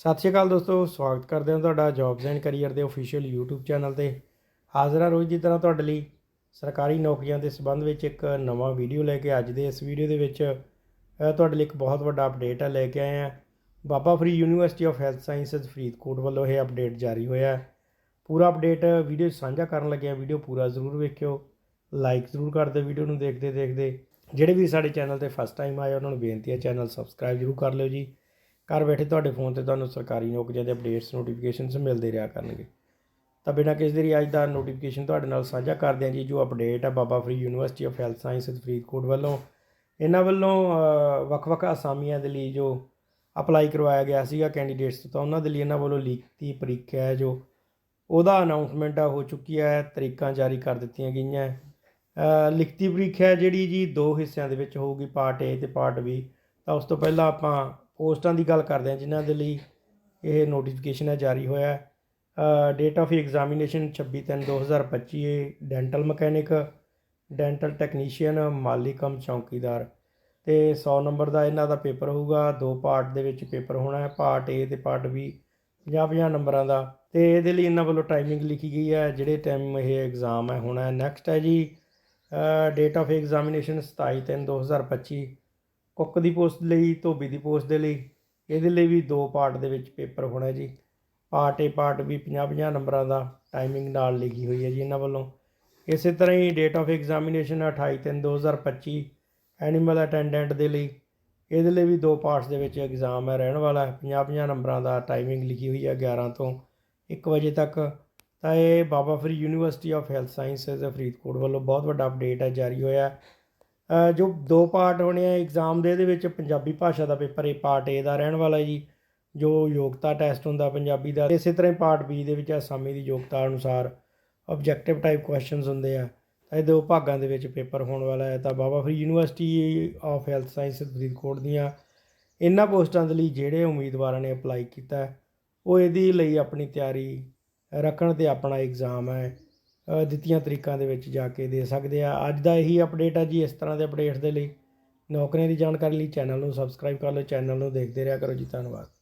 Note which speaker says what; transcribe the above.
Speaker 1: ਸਤਿ ਸ਼੍ਰੀ ਅਕਾਲ ਦੋਸਤੋ, ਸਵਾਗਤ ਕਰਦੇ ਹਾਂ ਤੁਹਾਡਾ ਜੌਬਸ ਐਂਡ ਕੈਰੀਅਰ ਦੇ ਅਫੀਸ਼ੀਅਲ YouTube ਚੈਨਲ ਤੇ। ਹਾਜ਼ਰ ਹਾਂ ਰੋਜ਼ ਦੀ ਤਰ੍ਹਾਂ ਤੁਹਾਡੇ ਲਈ ਸਰਕਾਰੀ ਨੌਕਰੀਆਂ ਦੇ ਸੰਬੰਧ ਵਿੱਚ ਇੱਕ ਨਵਾਂ ਵੀਡੀਓ ਲੈ ਕੇ ਅੱਜ ਦੇ ਇਸ ਵੀਡੀਓ ਦੇ ਵਿੱਚ ਤੁਹਾਡੇ ਲਈ ਇੱਕ ਬਹੁਤ ਵੱਡਾ ਅਪਡੇਟ ਹੈ ਲੈ ਕੇ ਆਏ ਹਾਂ। Baba Farid university of health sciences Faridkot ਵੱਲੋਂ ਇਹ ਅਪਡੇਟ ਜਾਰੀ ਹੋਇਆ ਹੈ। ਪੂਰਾ ਅਪਡੇਟ ਵੀਡੀਓ 'ਚ ਸਾਂਝਾ ਕਰਨ ਲੱਗੇ ਹਾਂ। ਵੀਡੀਓ ਪੂਰਾ ਜ਼ਰੂਰ ਵੇਖਿਓ। ਲਾਈਕ ਜ਼ਰੂਰ ਕਰ ਦਿਓ ਵੀਡੀਓ ਨੂੰ ਦੇਖਦੇ ਦੇਖਦੇ ਜਿਹੜੇ ਵੀ ਸਾਡੇ ਚੈਨਲ ਤੇ ਫਸਟ ਟਾਈਮ ਆਏ ਉਹਨਾਂ ਨੂੰ ਬੇਨਤੀ ਹੈ ਚੈਨਲ ਸਬਸਕ੍ਰਾਈਬ ਜ਼ਰੂਰ ਕਰ ਲਿਓ ਜੀ। ਘਰ ਬੈਠੇ ਤੁਹਾਡੇ ਫੋਨ ਤੇ ਤੁਹਾਨੂੰ ਸਰਕਾਰੀ ਨੌਕਰੀਆਂ ਦੇ ਅਪਡੇਟਸ ਨੋਟੀਫਿਕੇਸ਼ਨਸ ਮਿਲਦੇ ਰਿਹਾ ਕਰਨਗੇ। ਤਾਂ ਬਿਨਾਂ ਕਿਸੇ ਦੇਰੀ ਅੱਜ ਦਾ ਨੋਟੀਫਿਕੇਸ਼ਨ ਤੁਹਾਡੇ ਨਾਲ ਸਾਂਝਾ ਕਰਦੇ ਹਾਂ ਜੀ, ਜੋ ਅਪਡੇਟ ਆ Baba Farid university of health sciences Faridkot ਵੱਲੋਂ। ਇਹਨਾਂ ਵੱਲੋਂ ਵੱਖ-ਵੱਖ ਅਸਾਮੀਆਂ ਦੇ ਲਈ ਜੋ ਅਪਲਾਈ ਕਰਵਾਇਆ ਗਿਆ ਸੀਗਾ ਕੈਂਡੀਡੇਟਸ ਤਾਂ ਉਹਨਾਂ ਦੇ ਲਈ ਇਹਨਾਂ ਵੱਲੋਂ ਲਿਖਤੀ ਪ੍ਰੀਖਿਆ ਹੈ ਜੋ ਉਹਦਾ ਅਨਾਉਂਸਮੈਂਟ ਹੋ ਚੁੱਕੀ ਹੈ, ਤਰੀਕਾਂ ਜਾਰੀ ਕਰ ਦਿੱਤੀਆਂ ਗਈਆਂ। ਲਿਖਤੀ ਪ੍ਰੀਖਿਆ ਜਿਹੜੀ ਜੀ ਦੋ ਹਿੱਸਿਆਂ ਦੇ ਵਿੱਚ ਹੋਊਗੀ ਪਾਰਟ A ਤੇ ਪਾਰਟ B ਤਾਂ ਉਸ ਤੋਂ ਪਹਿਲਾਂ ਆਪਾਂ ਪੋਸਟਾਂ ਦੀ ਗੱਲ ਕਰਦੇ ਹਾਂ, ਜਿਨ੍ਹਾਂ ਦੇ ਲਈ ਇਹ ਨੋਟੀਫਿਕੇਸ਼ਨ ਹੈ, ਜਾਰੀ ਹੋਇਆ ਡੇਟ ਆਫ ਐਗਜ਼ਾਮੀਨੇਸ਼ਨ 26 ਤਿੰਨ 2025 ਹੈ ਡੈਂਟਲ ਮਕੈਨਿਕ ਡੈਂਟਲ ਟੈਕਨੀਸ਼ੀਅਨ ਮਾਲੀ ਕਮ ਚੌਕੀਦਾਰ। ਤੇ 100 ਨੰਬਰ ਦਾ ਇਹਨਾਂ ਦਾ ਪੇਪਰ ਹੋਊਗਾ, ਦੋ ਪਾਰਟ ਦੇ ਵਿੱਚ ਪੇਪਰ ਹੋਣਾ ਹੈ ਪਾਰਟ A ਤੇ ਪਾਰਟ B 50-50 ਨੰਬਰਾਂ ਦਾ। ਤੇ ਇਹਦੇ ਲਈ ਇਹਨਾਂ ਵੱਲੋਂ ਟਾਈਮਿੰਗ ਲਿਖੀ ਗਈ ਹੈ, ਜਿਹੜੇ ਟਾਈਮ ਇਹ ਐਗਜ਼ਾਮ ਹੈ, ਹੋਣਾ ਹੈ। ਨੈਕਸਟ ਹੈ ਜੀ ਡੇਟ ਆਫ ਐਗਜ਼ਾਮੀਨੇਸ਼ਨ 27 ਤਿੰਨ 2025 ਕੁੱਕ ਦੀ ਪੋਸਟ ਲਈ, ਧੋਬੀ ਦੀ ਪੋਸਟ ਦੇ ਲਈ। ਇਹਦੇ ਲਈ ਵੀ ਦੋ ਪਾਰਟ ਦੇ ਵਿੱਚ ਪੇਪਰ ਹੋਣਾ ਜੀ। ਪਾਰਟ ਏ ਪਾਰਟ ਵੀ 50-50 ਨੰਬਰਾਂ ਦਾ ਟਾਈਮਿੰਗ ਨਾਲ ਲਿਖੀ ਹੋਈ ਹੈ ਜੀ ਇਹਨਾਂ ਵੱਲੋਂ। ਇਸੇ ਤਰ੍ਹਾਂ ਹੀ ਡੇਟ ਆਫ ਐਗਜ਼ਾਮੀਨੇਸ਼ਨ 28 ਤਿੰਨ 2025 ਐਨੀਮਲ ਅਟੈਂਡੈਂਟ ਦੇ ਲਈ। ਇਹਦੇ ਲਈ ਵੀ ਦੋ ਪਾਰਟਸ ਦੇ ਵਿੱਚ ਐਗਜ਼ਾਮ ਹੈ, ਰਹਿਣ ਵਾਲਾ ਹੈ। 50-50 ਨੰਬਰਾਂ ਦਾ ਟਾਈਮਿੰਗ ਲਿਖੀ ਹੋਈ ਹੈ 11 ਤੋਂ 1 ਵਜੇ ਤੱਕ। ਤਾਂ ਇਹ Baba Farid university of health sciences Faridkot ਵੱਲੋਂ ਬਹੁਤ ਵੱਡਾ ਅਪਡੇਟ ਹੈ, ਜਾਰੀ ਹੋਇਆ ਹੈ। ਜੋ ਦੋ ਪਾਰਟ ਹੋਣੇ ਆ ਐਗਜ਼ਾਮ ਦੇ, ਇਹਦੇ ਵਿੱਚ ਪੰਜਾਬੀ ਭਾਸ਼ਾ ਦਾ ਪੇਪਰ, ਇਹ ਪਾਰਟ ਏ ਦਾ ਰਹਿਣ ਵਾਲਾ ਜੀ, ਜੋ ਯੋਗਤਾ ਟੈਸਟ ਹੁੰਦਾ ਪੰਜਾਬੀ ਦਾ, ਇਸੇ ਤਰ੍ਹਾਂ ਹੀ ਪਾਰਟ ਬੀ ਦੇ ਵਿੱਚ ਅਸਾਮੀ ਦੀ ਯੋਗਤਾ ਅਨੁਸਾਰ ਆਬਜੈਕਟਿਵ ਟਾਈਪ ਕੁਐਸਚਨਸ ਹੁੰਦੇ ਆ ਇਹ ਦੋ ਭਾਗਾਂ ਦੇ ਵਿੱਚ ਪੇਪਰ ਹੋਣ ਵਾਲਾ ਹੈ। ਤਾਂ Baba Farid university of health science Faridkot ਦੀਆਂ ਇਹਨਾਂ ਪੋਸਟਾਂ ਦੇ ਲਈ ਜਿਹੜੇ ਉਮੀਦਵਾਰਾਂ ਨੇ ਅਪਲਾਈ ਕੀਤਾ, ਉਹ ਇਹਦੀ ਲਈ ਆਪਣੀ ਤਿਆਰੀ ਰੱਖਣ ਤੇ ਆਪਣਾ ਐਗਜ਼ਾਮ ਹੈ। ਦਿੱਤੀਆਂ ਤਰੀਕਾਂ ਦੇ ਵਿੱਚ ਜਾ ਕੇ ਦੇ ਸਕਦੇ ਆ। ਅੱਜ ਦਾ ਇਹੀ ਅਪਡੇਟ ਆ ਜੀ, ਇਸ ਤਰ੍ਹਾਂ ਦੇ ਅਪਡੇਟਸ ਦੇ ਲਈ। ਨੌਕਰੀਆਂ ਦੀ ਜਾਣਕਾਰੀ ਲਈ ਚੈਨਲ ਨੂੰ ਸਬਸਕ੍ਰਾਈਬ ਕਰ ਲਓ ਚੈਨਲ ਨੂੰ ਦੇਖਦੇ ਰਿਹਾ ਕਰੋ ਜੀ। ਧੰਨਵਾਦ।